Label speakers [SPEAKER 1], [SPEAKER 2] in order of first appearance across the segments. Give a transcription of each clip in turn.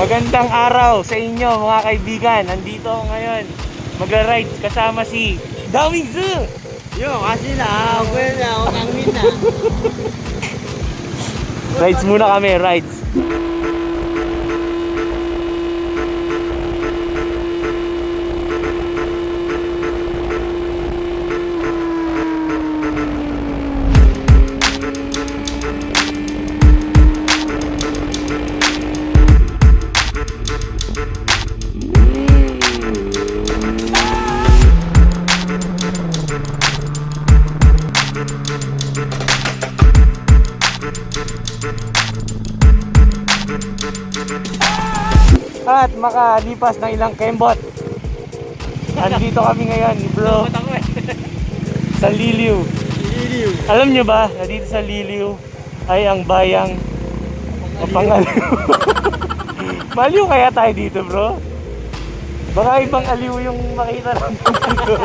[SPEAKER 1] Magandang araw sa inyo mga kaibigan. Nandito ako ngayon. Magra-ride kasama si Daming Zoo.
[SPEAKER 2] Yo, kasi na, ako na, ako na.
[SPEAKER 1] Rides muna kami, rides. At makalipas ng ilang kembot. Nandito kami ngayon, bro. Sa Liliw.
[SPEAKER 2] Liliw.
[SPEAKER 1] Alam nyo ba na dito sa Liliw ay ang bayang mapangaliw. Maliw kaya tayo dito, bro? Baka ibang aliw yung makita natin dito, bro.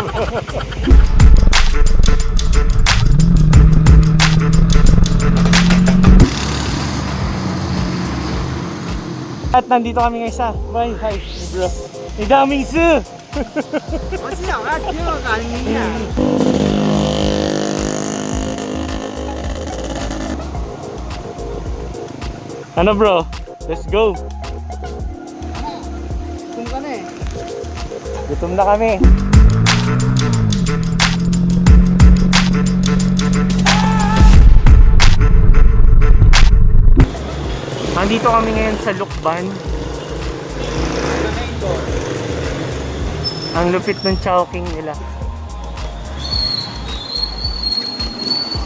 [SPEAKER 1] At nandito kami ngayon sa Bye, hi, bro. May daming zoo!
[SPEAKER 2] Kasi na, ako yo, nangmin na.
[SPEAKER 1] Ano bro? Let's go!
[SPEAKER 2] Kung ka na eh.
[SPEAKER 1] Gutom na kami. Nandito kami ngayon sa Lukban. Ang lupit ng chowking nila.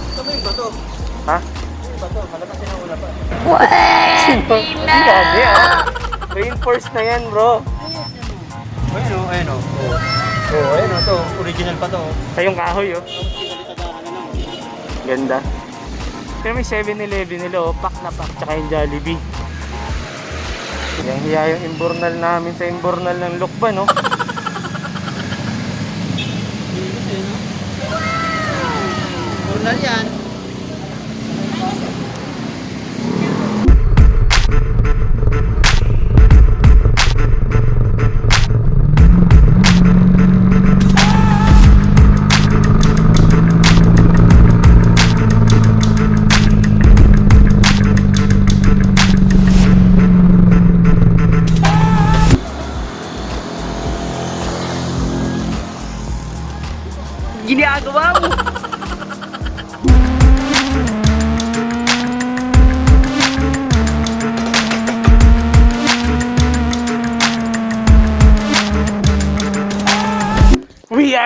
[SPEAKER 2] Ito ba yung bato?
[SPEAKER 1] Ha?
[SPEAKER 2] Yung bato, malakas yung una pa.
[SPEAKER 1] Hindi Grabe ah. Reinforced na yan bro.
[SPEAKER 2] Ayun o, ayun o. Oo, ayun o, to. Original pa to.
[SPEAKER 1] Sa yung kahoy oh. Ganda. Pero may 7-Eleven nila oh, pack na pack, tsaka yung Jollibee. Yung hiya yung imbornal namin sa imbornal ng Lukban, no?
[SPEAKER 2] Original yan.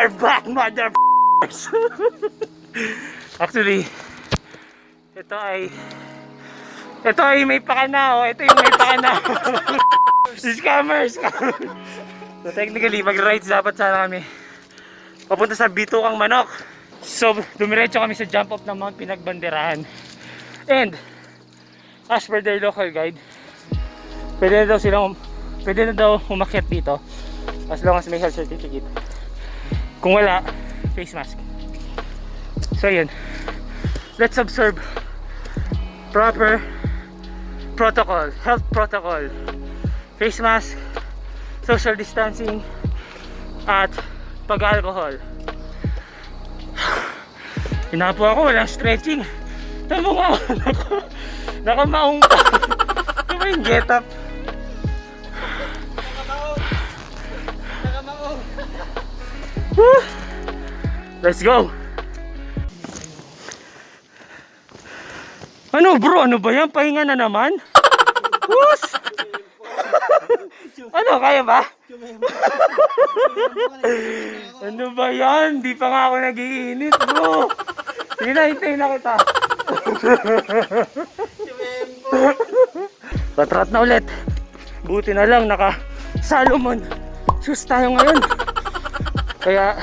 [SPEAKER 1] Are back, mother Actually, ito ay ito ay may pakana oh. Ito yung may pakana. Scammers. so technically, mag-rides dapat sana kami. Papunta sa Bitukang Manok. So, dumiretso kami sa jump off ng Mount Pinagbanderahan. And, as per their local guide, pwede na daw silang, pwede na daw umakyat dito as long as may health certificate. Kung wala, face mask. So yun. Let's observe proper protocol, health protocol. Face mask, social distancing, at pag-alcohol. Hinapo ako, walang stretching. Tama mo ako, naka, nakamaong pa. Ano ba yung get up? Let's go! Ano bro? Ano ba yan? Pahinga na naman? Whoos! ano? Kaya ba? ano ba yan? Di pa nga ako nagiinit bro. Sige na, hintayin na kita. Patrat na ulit. Buti na lang naka Salomon shoes tayo ngayon. Kaya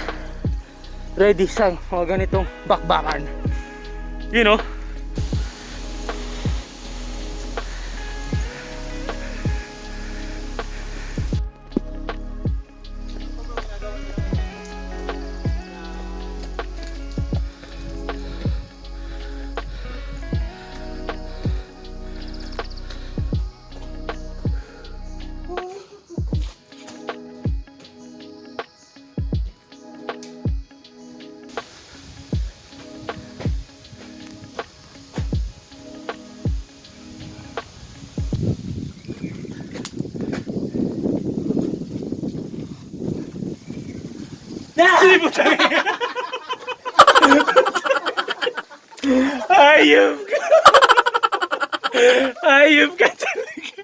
[SPEAKER 1] ready sa mga ganitong bakbakan. You know? Ayop ka. Ayop ka talaga.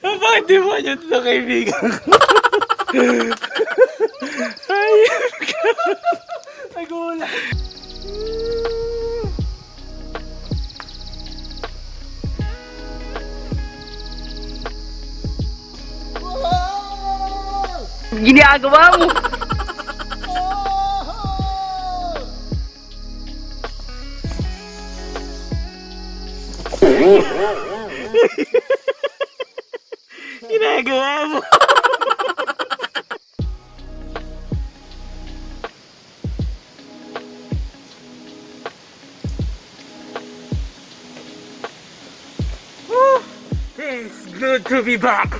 [SPEAKER 1] Bakit di mo yun ito kaibigan ko? Ayop ka. Nagulat.
[SPEAKER 3] Ginagawa mo!
[SPEAKER 1] Ginagawa mo. It's good to be back.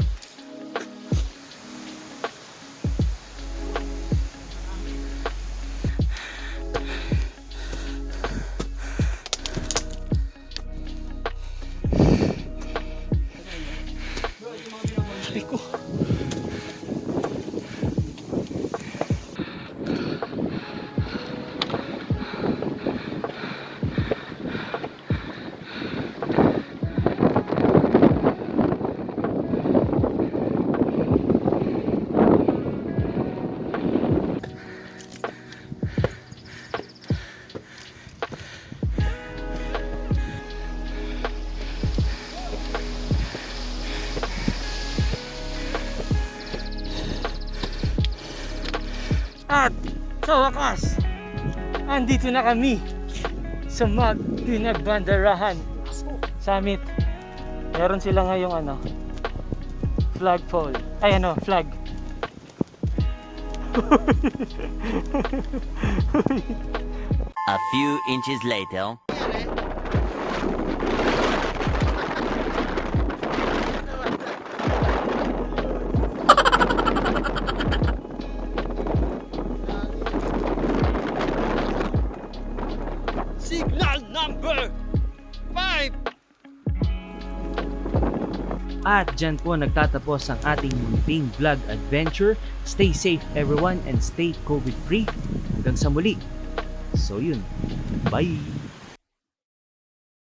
[SPEAKER 1] At sa wakas, andito na kami sa Magpinagbanderahan Summit. Meron sila ngayong ano, flagpole. Ay ano, flag.
[SPEAKER 4] A few inches later.
[SPEAKER 3] At dyan po nagtatapos ang ating munting vlog adventure. Stay safe everyone and stay COVID free. Hanggang sa muli. So yun. Bye!